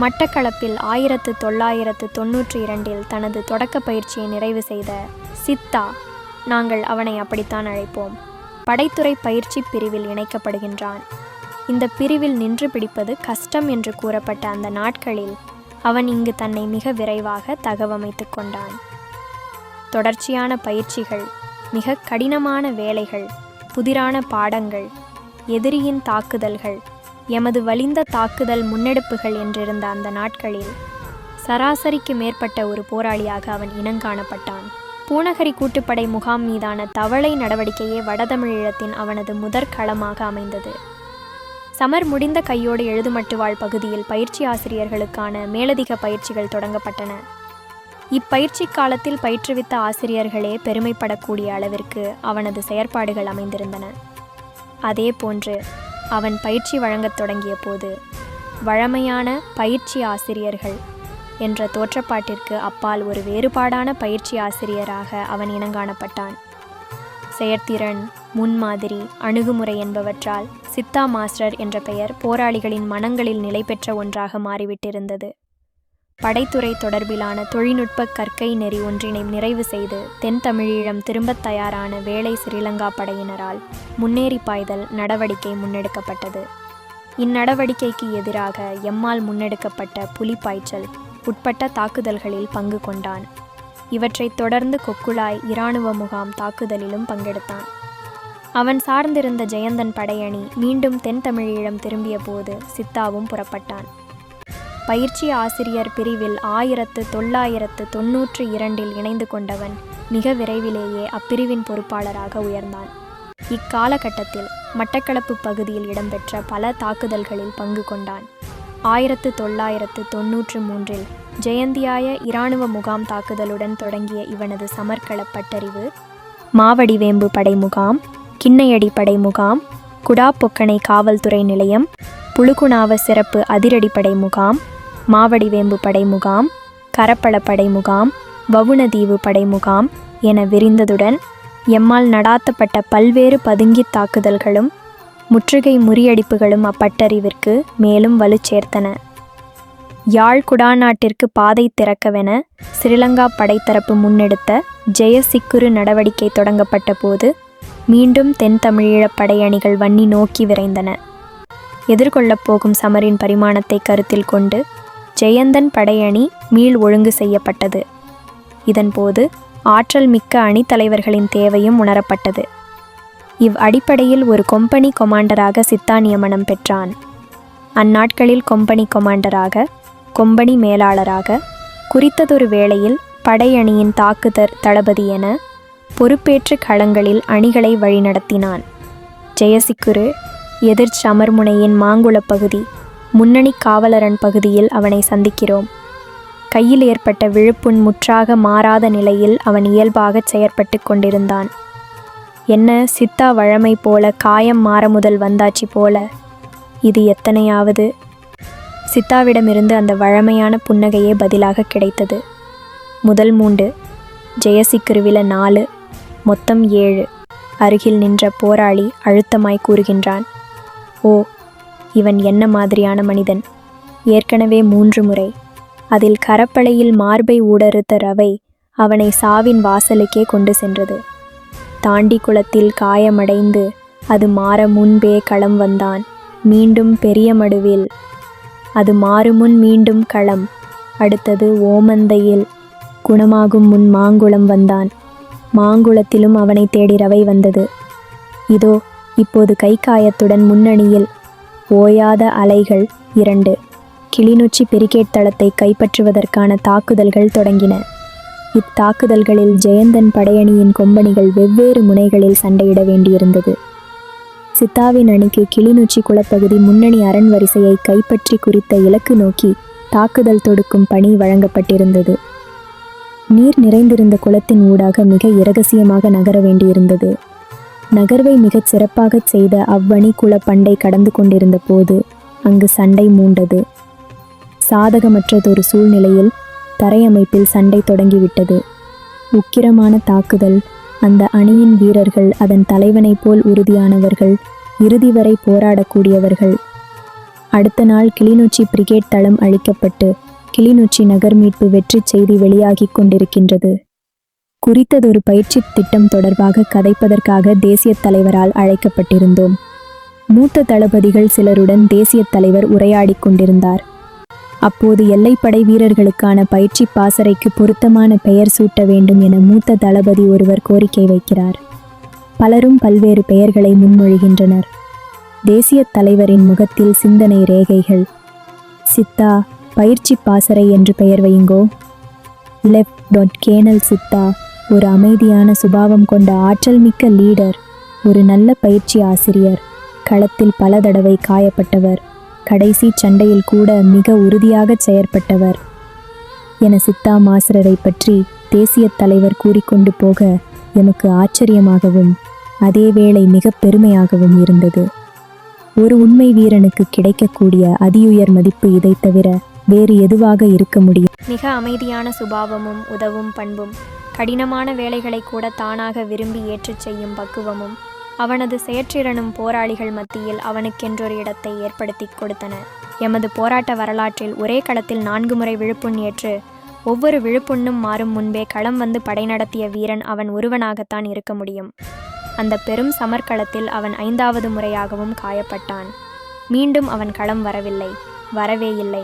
மட்டக்களப்பில் ஆயிரத்து தொள்ளாயிரத்து தொன்னூற்றி இரண்டில் தனது தொடக்க பயிற்சியை நிறைவு செய்த சித்தா நாங்கள் அவனை அப்படித்தான் அழைப்போம். படைத்துறை பயிற்சி பிரிவில் இணைக்கப்படுகின்றான். இந்த பிரிவில் நின்று பிடிப்பது கஷ்டம் என்று கூறப்பட்ட அந்த நாட்களில் அவன் இங்கு தன்னை மிக விரைவாக தகவமைத்து கொண்டான். தொடர்ச்சியான பயிற்சிகள் மிக கடினமான வேலைகள் புதிரான பாடங்கள் எதிரியின் தாக்குதல்கள் எமது வலிந்த தாக்குதல் முன்னெடுப்புகள் என்றிருந்த அந்த நாட்களில் சராசரிக்கு மேற்பட்ட ஒரு போராளியாக அவன் இனங்காணப்பட்டான் பூனகரி கூட்டுப்படை முகாம் மீதான தவளை நடவடிக்கையே வடதமிழீழத்தின் அவனது முதற் களமாக அமைந்தது. சமர் முடிந்த கையோடு எழுதுமட்டுவாழ் பகுதியில் பயிற்சி ஆசிரியர்களுக்கான மேலதிக பயிற்சிகள் தொடங்கப்பட்டன. இப்பயிற்சி காலத்தில் பயிற்றுவித்த ஆசிரியர்களே பெருமைப்படக்கூடிய அளவிற்கு அவனது செயற்பாடுகள் அமைந்திருந்தன. அதே போன்று அவன் பயிற்சி வழங்கத் தொடங்கிய போது வழமையான பயிற்சி ஆசிரியர்கள் என்ற தோற்றப்பாட்டிற்கு அப்பால் ஒரு வேறுபாடான பயிற்சி ஆசிரியராக அவன் இனங்காணப்பட்டான். செயற்திறன் முன்மாதிரி அணுகுமுறை என்பவற்றால் சித்தா மாஸ்டர் என்ற பெயர் போராளிகளின் மனங்களில் நிலை பெற்ற ஒன்றாக மாறிவிட்டிருந்தது. படைத்துறை தொடர்பிலான தொழில்நுட்ப கற்கை நெறி ஒன்றினை நிறைவு செய்து தென் தமிழீழம் திரும்பத் தயாரான வேளை ஸ்ரீலங்கா படையினரால் முன்னேறி பாய்தல் நடவடிக்கை முன்னெடுக்கப்பட்டது. இந்நடவடிக்கைக்கு எதிராக எம்மால் முன்னெடுக்கப்பட்ட புலிப்பாய்ச்சல் உட்பட்ட தாக்குதல்களில் பங்கு கொண்டான். இவற்றைத் தொடர்ந்து கொக்குழாய் இராணுவ முகாம் தாக்குதலிலும் பங்கெடுத்தான். அவன் சார்ந்திருந்த ஜெயந்தன் படையணி மீண்டும் தென் தமிழீழம் திரும்பிய போது சித்தாவும் புறப்பட்டான். பயிற்சி ஆசிரியர் பிரிவில் ஆயிரத்து தொள்ளாயிரத்து தொன்னூற்று இரண்டில் இணைந்து கொண்டவன் மிக விரைவிலேயே அப்பிரிவின் பொறுப்பாளராக உயர்ந்தான். இக்காலகட்டத்தில் மட்டக்களப்பு பகுதியில் இடம்பெற்ற பல தாக்குதல்களில் பங்கு கொண்டான். ஆயிரத்து தொள்ளாயிரத்து தொன்னூற்று மூன்றில் ஜெயந்தியாய இராணுவ முகாம் தாக்குதலுடன் தொடங்கிய இவனது சமர்க்களப் பட்டறிவு மாவடிவேம்பு படை முகாம் கிண்ணையடி படை முகாம் குடாப்பொக்கனை காவல்துறை நிலையம் புழுகுணாவ சிறப்பு அதிரடிப்படை முகாம் மாவடிவேம்பு படை முகாம் கரப்பள படை முகாம் வவுணதீவு படை முகாம் என விரிந்ததுடன் எம்மால் நடாத்தப்பட்ட பல்வேறு பதுங்கித் தாக்குதல்களும் முற்றுகை முறியடிப்புகளும் அப்பட்டறிவிற்கு மேலும் வலு சேர்த்தன யாழ் குடாநாட்டிற்கு பாதை திறக்கவென ஸ்ரீலங்கா படைத்தரப்பு முன்னெடுத்த ஜெயசிக்குரு நடவடிக்கை தொடங்கப்பட்ட போது மீண்டும் தென் தமிழீழ படையணிகள் வன்னி நோக்கி விரைந்தன. எதிர்கொள்ளப் போகும் சமரின் பரிமாணத்தை கருத்தில் கொண்டு ஜெயந்தன் படையணி மீள் ஒழுங்கு செய்யப்பட்டது. இதன்போது ஆற்றல் மிக்க அணித்தலைவர்களின் தேவையும் உணரப்பட்டது. இவ் அடிப்படையில் ஒரு கொம்பனி கொமாண்டராக சித்தா நியமனம் பெற்றான். அந்நாட்களில் கொம்பனி கொமாண்டராக கொம்பனி மேலாளராக குறித்ததொரு வேளையில் படையணியின் தாக்குதர் தளபதி என பொறுப்பேற்று களங்களில் அணிகளை வழிநடத்தினான். ஜெயசிக்குரு எதிர் சமர்முனையின் மாங்குளப் பகுதி முன்னணி காவலரன் பகுதியில் அவனை சந்திக்கிறோம். கையில் ஏற்பட்ட விழுப்புண் முற்றாக மாறாத நிலையில் அவன் இயல்பாகச் செயற்பட்டு கொண்டிருந்தான். என்ன சித்தா வழமை போல காயம் மாற முதல் வந்தாச்சு போல. இது எத்தனையாவது? சித்தாவிடமிருந்து அந்த வழமையான புன்னகையே பதிலாக கிடைத்தது. முதல் மூண்டு ஜெயசிக்குருவில நாலு மொத்தம் ஏழு. அருகில் நின்ற போராளி அழுத்தமாய் கூறுகின்றான். ஓ இவன் என்ன மாதிரியான மனிதன்? ஏற்கனவே மூன்று முறை. அதில் கரப்பளையில் மார்பை ஊடறுத்த ரவை அவனை சாவின் வாசலுக்கே கொண்டு சென்றது. தாண்டி குளத்தில் காயமடைந்து அது மாற முன்பே களம் வந்தான். மீண்டும் பெரிய மடுவில். அது மாறுமுன் மீண்டும் களம். அடுத்தது ஓமந்தையில் குணமாகும் முன் மாங்குளம் வந்தான். மாங்குளத்திலும் அவனை தேடி ரவை வந்தது. இதோ இப்போது கை காயத்துடன் முன்னணியில் ஓயாத அலைகள் இரண்டு. கிளிநொச்சி பிரிகேட் தளத்தை கைப்பற்றுவதற்கான தாக்குதல்கள் தொடங்கின. இத்தாக்குதல்களில் ஜெயந்தன் படையணியின் கொம்பனிகள் வெவ்வேறு முனைகளில் சண்டையிட வேண்டியிருந்தது. சித்தாவின் அணிக்கு கிளிநொச்சி குளப்பகுதி முன்னணி அரண் வரிசையை கைப்பற்றி குறித்த இலக்கு நோக்கி தாக்குதல் தொடுக்கும் பணி வழங்கப்பட்டிருந்தது. நீர் நிறைந்திருந்த குளத்தின் ஊடாக மிக இரகசியமாக நகர வேண்டியிருந்தது. நகர்வை மிகச் சிறப்பாகச் செய்த அவ்வணி குல பண்டை கடந்து கொண்டிருந்த போது அங்கு சண்டை மூண்டது. சாதகமற்றதொரு சூழ்நிலையில் தரையமைப்பில் சண்டை தொடங்கிவிட்டது. உக்கிரமான தாக்குதல் அந்த அணியின் வீரர்கள் அதன் தலைவனைப் போல் உறுதியானவர்கள் இறுதி வரை போராடக்கூடியவர்கள். அடுத்த நாள் கிளிநொச்சி பிரிகேட் தளம் அழிக்கப்பட்டு கிளிநொச்சி நகர் மீட்பு வெற்றி செய்தி வெளியாகிக் கொண்டிருக்கின்றது. குறித்ததொரு பயிற்சி திட்டம் தொடர்பாக கதைப்பதற்காக தேசிய தலைவரால் அழைக்கப்பட்டிருந்தோம். மூத்த தளபதிகள் சிலருடன் தேசிய தலைவர் உரையாடிக் கொண்டிருந்தார். அப்போது எல்லைப்படை வீரர்களுக்கான பயிற்சி பாசறைக்கு பொருத்தமான பெயர் சூட்ட வேண்டும் என மூத்த தளபதி ஒருவர் கோரிக்கை வைக்கிறார். பலரும் பல்வேறு பெயர்களை முன்மொழிகின்றனர். தேசிய தலைவரின் முகத்தில் சிந்தனை ரேகைகள். சித்தா பயிற்சி பாசறை என்று பெயர் வையுங்கோ. Left dot colonel Siddha. ஒரு அமைதியான சுபாவம் கொண்ட ஆற்றல் மிக்க லீடர் ஒரு நல்ல பயிற்சி ஆசிரியர் களத்தில் பல தடவை காயப்பட்டவர் கடைசி சண்டையில் கூட மிக உறுதியாக செயற்பட்டவர். என சித்தா மாசரரை பற்றி தேசிய தலைவர் கூறிக்கொண்டு போக எமக்கு ஆச்சரியமாகவும் அதேவேளை மிக பெருமையாகவும் இருந்தது. ஒரு உண்மை வீரனுக்கு கிடைக்கக்கூடிய அதியுயர் மதிப்பு இதைத் தவிர வேறு எதுவாக இருக்க முடியும்? மிக அமைதியான சுபாவமும் உதவும் பண்பும் கடினமான வேலைகளை கூட தானாக விரும்பி ஏற்றுச் செய்யும் பக்குவமும் அவனது செயற்றிறனும் போராளிகள் மத்தியில் அவனுக்கென்றொரு இடத்தை ஏற்படுத்திக் கொடுத்தன. எமது போராட்ட வரலாற்றில் ஒரே களத்தில் நான்கு முறை விழுப்புண் ஏற்று ஒவ்வொரு விழுப்புண்ணும் மாறும் முன்பே களம் வந்து படை நடத்திய வீரன் அவன் ஒருவனாகத்தான் இருக்க முடியும். அந்த பெரும் சமர்க்களத்தில் அவன் ஐந்தாவது முறையாகவும் காயப்பட்டான். மீண்டும் அவன் களம் வரவில்லை வரவே இல்லை